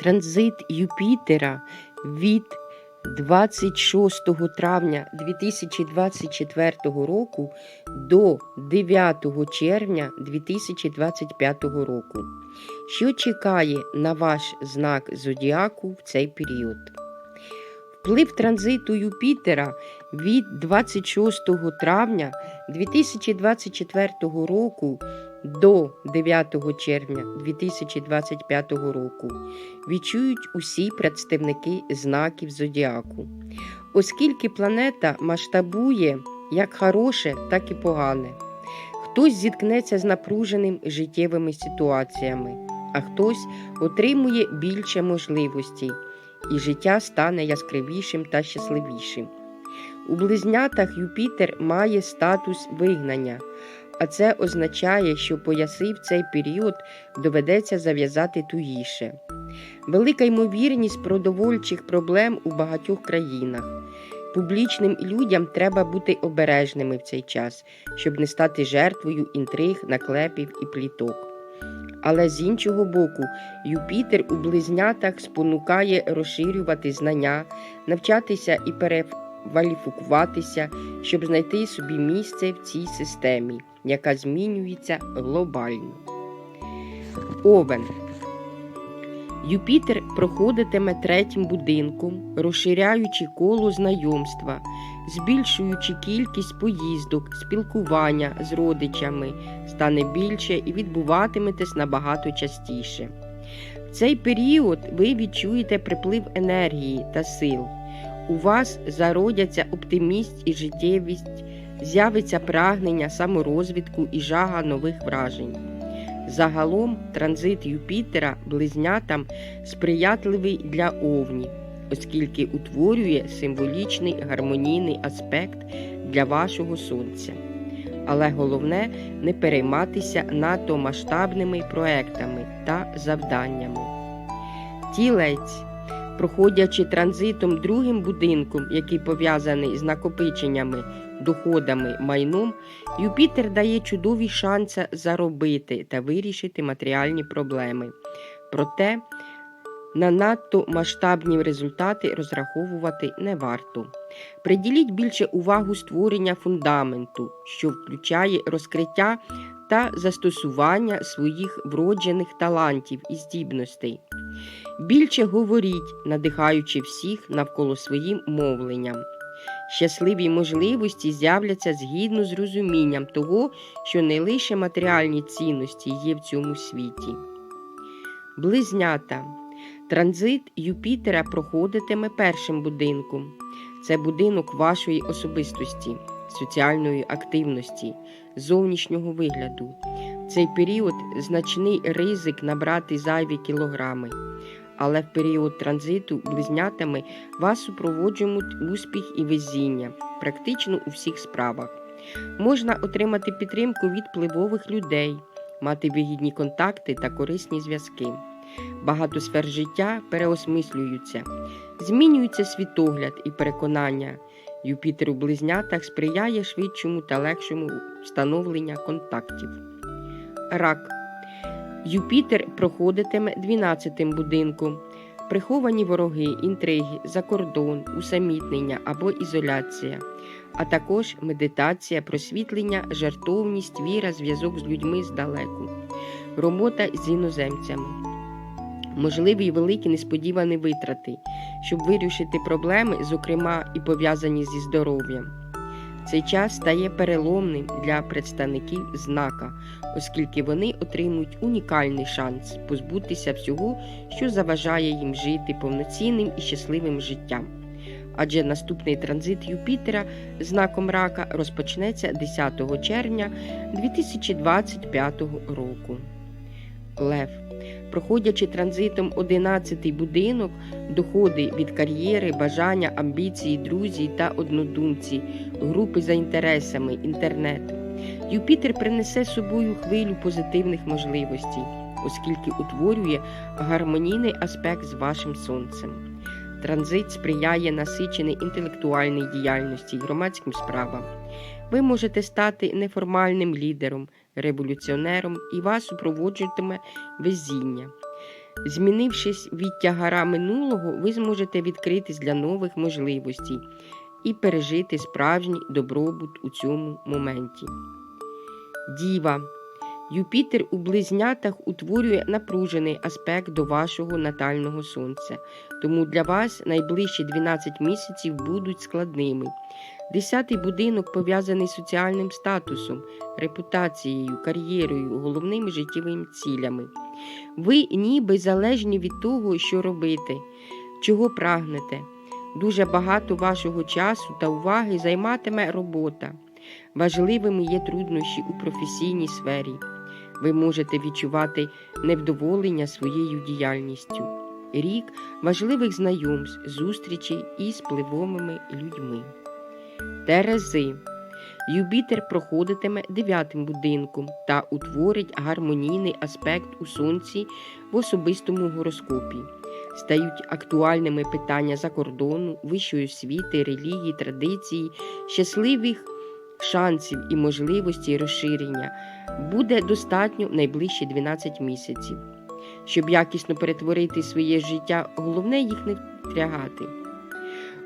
Транзит Юпітера від 26 травня 2024 року до 9 червня 2025 року. Що чекає на ваш знак зодіаку в цей період? Вплив транзиту Юпітера від 26 травня 2024 року до 9 червня 2025 року. Відчують усі представники знаків зодіаку, оскільки планета масштабує як хороше, так і погане. Хтось зіткнеться з напруженим життєвими ситуаціями, а хтось отримує більше можливостей, і життя стане яскравішим та щасливішим. У близнятах Юпітер має статус вигнання, а це означає, що пояси в цей період доведеться зав'язати тугіше. Велика ймовірність продовольчих проблем у багатьох країнах. Публічним людям треба бути обережними в цей час, щоб не стати жертвою інтриг, наклепів і пліток. Але з іншого боку, Юпітер у близнятах спонукає розширювати знання, навчатися і переваліфікуватися, щоб знайти собі місце в цій системі, яка змінюється глобально. Овен Юпітер проходитиме третім будинком, розширяючи коло знайомства, збільшуючи кількість поїздок, спілкування з родичами, стане більше і відбуватиметесь набагато частіше. В цей період ви відчуєте приплив енергії та сил. У вас зародяться оптиміст і життєвість, з'явиться прагнення саморозвитку і жага нових вражень. Загалом транзит Юпітера близнятам сприятливий для овні, оскільки утворює символічний гармонійний аспект для вашого сонця. Але головне не перейматися надто масштабними проектами та завданнями. Тілець, проходячи транзитом другим будинком, який пов'язаний з накопиченнями, доходами, майном, Юпітер дає чудові шанси заробити та вирішити матеріальні проблеми. Проте на надто масштабні результати розраховувати не варто. Приділіть більше увагу створення фундаменту, що включає розкриття та застосування своїх вроджених талантів і здібностей. Більше говоріть, надихаючи всіх навколо своїм мовленням. Щасливі можливості з'являться згідно з розумінням того, що не лише матеріальні цінності є в цьому світі. Близнята. Транзит Юпітера проходитиме першим будинком. Це будинок вашої особистості, соціальної активності, зовнішнього вигляду. В цей період значний ризик набрати зайві кілограми. Але в період транзиту близнятами вас супроводжують успіх і везіння, практично у всіх справах. Можна отримати підтримку від впливових людей, мати вигідні контакти та корисні зв'язки. Багато сфер життя переосмислюються, змінюється світогляд і переконання. Юпітер у близнятах сприяє швидшому та легшому встановлення контактів. Рак Юпітер проходитиме 12-тим будинком, приховані вороги, інтриги, закордон, усамітнення або ізоляція, а також медитація, просвітлення, жертовність, віра, зв'язок з людьми здалеку, робота з іноземцями. Можливі великі несподівані витрати, щоб вирішити проблеми, зокрема і пов'язані зі здоров'ям. Цей час стає переломним для представників знака, оскільки вони отримують унікальний шанс позбутися всього, що заважає їм жити повноцінним і щасливим життям. Адже наступний транзит Юпітера знаком рака розпочнеться 10 червня 2025 року. Лев проходячи транзитом 11-й будинок, доходи від кар'єри, бажання, амбіції, друзі та однодумці, групи за інтересами, інтернет. Юпітер принесе з собою хвилю позитивних можливостей, оскільки утворює гармонійний аспект з вашим сонцем. Транзит сприяє насиченій інтелектуальній діяльності й громадським справам. Ви можете стати неформальним лідером, революціонером і вас супроводжуватиме везіння. Змінившись від тягара минулого, ви зможете відкритись для нових можливостей і пережити справжній добробут у цьому моменті. Діва. Юпітер у близнятах утворює напружений аспект до вашого натального сонця, тому для вас найближчі 12 місяців будуть складними. Десятий будинок пов'язаний з соціальним статусом, репутацією, кар'єрою, головними життєвими цілями. Ви ніби залежні від того, що робити, чого прагнете. Дуже багато вашого часу та уваги займатиме робота. Важливими є труднощі у професійній сфері. Ви можете відчувати невдоволення своєю діяльністю. Рік важливих знайомств, зустрічей із впливовими людьми. Терези. Юпітер проходитиме дев'ятим будинком та утворить гармонійний аспект у сонці в особистому гороскопі. Стають актуальними питання закордону, вищої освіти, релігії, традиції, щасливих шансів і можливості розширення буде достатньо в найближчі 12 місяців. Щоб якісно перетворити своє життя, головне їх не втрягати.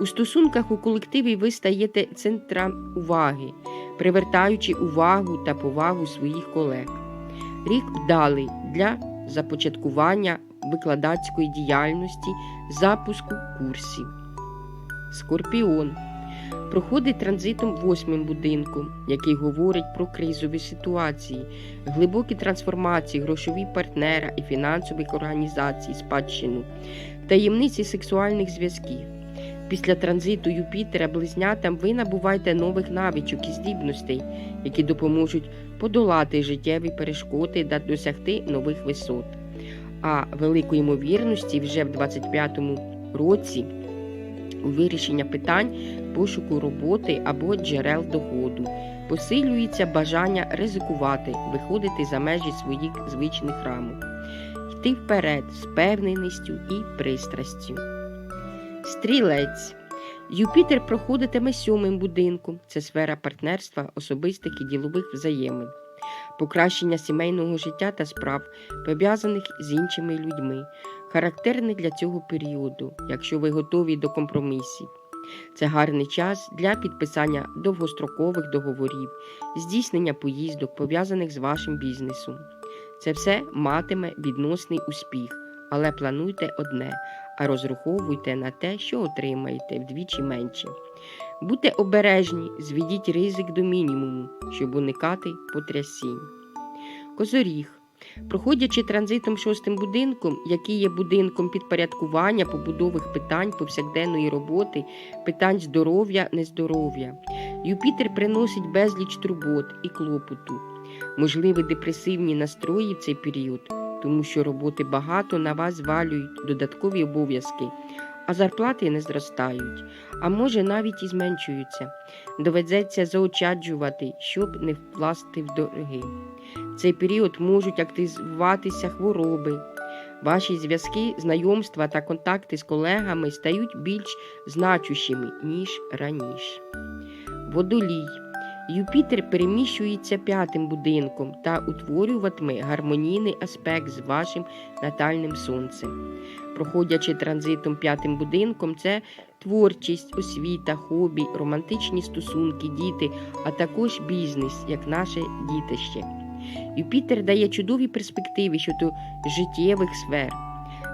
У стосунках у колективі ви стаєте центром уваги, привертаючи увагу та повагу своїх колег. Рік вдалий для започаткування викладацької діяльності, запуску курсів. Скорпіон проходить транзитом восьмим будинком, який говорить про кризові ситуації, глибокі трансформації, грошові партнера і фінансових організацій, спадщину, таємниці сексуальних зв'язків. Після транзиту Юпітера близнятам ви набуваєте нових навичок і здібностей, які допоможуть подолати життєві перешкоди та досягти нових висот. А великої ймовірності вже в 25-му році у вирішення питань пошуку роботи або джерел доходу, посилюється бажання ризикувати, виходити за межі своїх звичних рамок, йти вперед з впевненістю і пристрастю. Стрілець. Юпітер проходитиме сьомим будинком. Це сфера партнерства, особистих і ділових взаємин, покращення сімейного життя та справ, пов'язаних з іншими людьми, характерне для цього періоду, якщо ви готові до компромісів. Це гарний час для підписання довгострокових договорів, здійснення поїздок, пов'язаних з вашим бізнесом. Це все матиме відносний успіх, але плануйте одне, а розраховуйте на те, що отримаєте вдвічі менше. Будьте обережні, зведіть ризик до мінімуму, щоб уникати потрясінь. Козоріг. Проходячи транзитом шостим будинком, який є будинком підпорядкування побудових питань повсякденної роботи, питань здоров'я, нездоров'я, Юпітер приносить безліч турбот і клопоту, можливі депресивні настрої в цей період, тому що роботи багато на вас звалюють додаткові обов'язки, а зарплати не зростають, а може навіть і зменшуються. Доведеться заощаджувати, щоб не вкласти в дороги. Цей період можуть активуватися хвороби. Ваші зв'язки, знайомства та контакти з колегами стають більш значущими, ніж раніше. Водолій. Юпітер переміщується п'ятим будинком та утворюватиме гармонійний аспект з вашим натальним сонцем. Проходячи транзитом п'ятим будинком, це творчість, освіта, хобі, романтичні стосунки, діти, а також бізнес, як наше дітище. Юпітер дає чудові перспективи щодо життєвих сфер.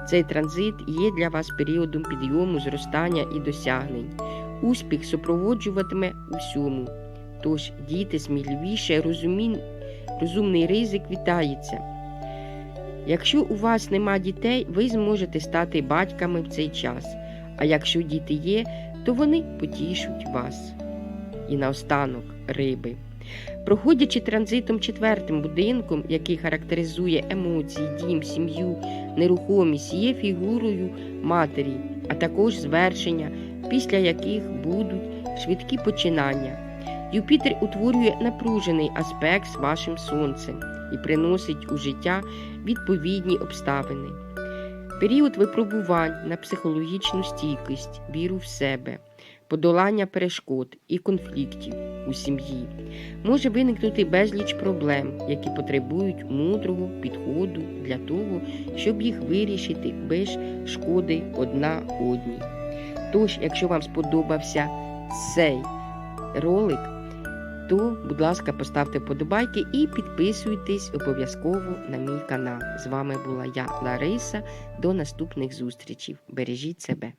Цей транзит є для вас періодом підйому, зростання і досягнень. Успіх супроводжуватиме усьому. Тож діти сміливіше, розумін... розумний ризик вітається. Якщо у вас нема дітей, ви зможете стати батьками в цей час. А якщо діти є, то вони потішуть вас. І наостанок риби. Проходячи транзитом четвертим будинком, який характеризує емоції, дім, сім'ю, нерухомість, є фігурою матері, а також звершення, після яких будуть швидкі починання. Юпітер утворює напружений аспект з вашим сонцем і приносить у життя відповідні обставини. Період випробувань на психологічну стійкість, віру в себе, подолання перешкод і конфліктів у сім'ї. Може виникнути безліч проблем, які потребують мудрого підходу для того, щоб їх вирішити без шкоди одна одній. Тож, якщо вам сподобався цей ролик, то, будь ласка, поставте вподобайки і підписуйтесь обов'язково на мій канал. З вами була я, Лариса. До наступних зустрічей. Бережіть себе.